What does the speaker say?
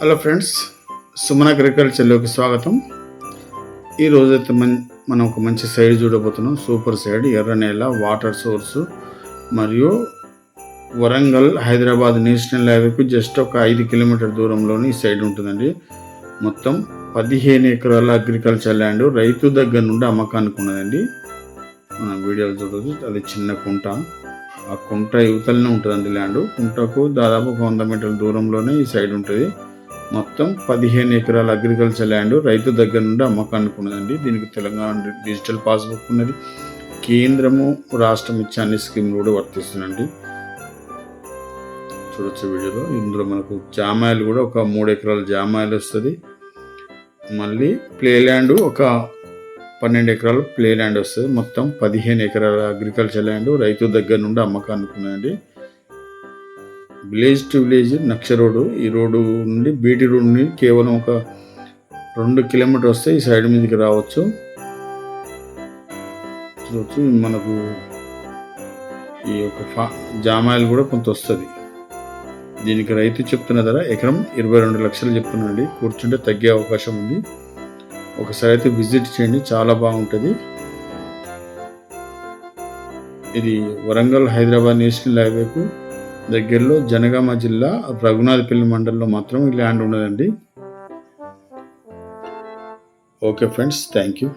Hello friends Suman అగ్రికల్చర్లోకి స్వాగతం. ఈ రోజైతే మన్ మనం ఒక మంచి సైడ్ చూడబోతున్నాం. సూపర్ సైడ్ ఎర్ర నేల వాటర్ సోర్సు మరియు వరంగల్ హైదరాబాద్ నేషనల్ హైవేకు జస్ట్ ఒక ఐదు కిలోమీటర్ దూరంలోని ఈ సైడ్ ఉంటుందండి. మొత్తం పదిహేను ఎకరాల అగ్రికల్చర్ ల్యాండ్ రైతు దగ్గర నుండి అమ్మకానికి ఉన్నదండి. మన వీడియోలు చూడవచ్చు అది చిన్న కుంట. ఆ కుంట యువతలనే ఉంటుందండి ల్యాండ్. కుంటకు దాదాపు ఒక వంద మీటర్ల దూరంలోనే ఈ సైడ్ ఉంటుంది. మొత్తం పదిహేను ఎకరాల అగ్రికల్చర్ ల్యాండ్ రైతు దగ్గర నుండి అమ్మకానికి ఉన్నదండి దీనికి తెలంగాణ డిజిటల్ పాస్బుక్ ఉన్నది. కేంద్రము రాష్ట్రం ఇచ్చే అన్ని స్కీములు కూడా వర్తిస్తుందండి. చూడొచ్చు వీడియోలో. ఇందులో మనకు జామాయిలు కూడా ఒక మూడు ఎకరాల జామాయిలు వస్తుంది. మళ్ళీ ప్లే ల్యాండ్ ఒక పన్నెండు ఎకరాలు ప్లే ల్యాండ్ వస్తుంది. మొత్తం పదిహేను ఎకరాల అగ్రికల్చర్ ల్యాండ్ రైతు దగ్గర నుండి అమ్మకానికి ఉన్నదండి విలేజ్ టు విలేజ్ నక్ష రోడ్డు. ఈ రోడ్డు నుండి బీటీ రోడ్ నుండి కేవలం ఒక రెండు కిలోమీటర్ వస్తే ఈ సైడ్ మీదకి రావచ్చు. చూడవచ్చు మనకు ఈ యొక్క ఫా జామాయిలు కూడా కొంత వస్తుంది. దీనికి రైతు చెప్తున్న ధర ఎకరం ఇరవై రెండు లక్షలు చెప్తున్నాండి కూర్చుంటే తగ్గే అవకాశం ఉంది. ఒకసారి అయితే విజిట్ చేయండి చాలా బాగుంటుంది. ఇది వరంగల్ హైదరాబాద్ నేషనల్ హైవేకు దగ్గరలో జనగామ జిల్లా రఘునాథపల్లి మండలంలో మాత్రం ల్యాండ్ ఉన్నదండి ఓకే ఫ్రెండ్స్ థ్యాంక్ యూ.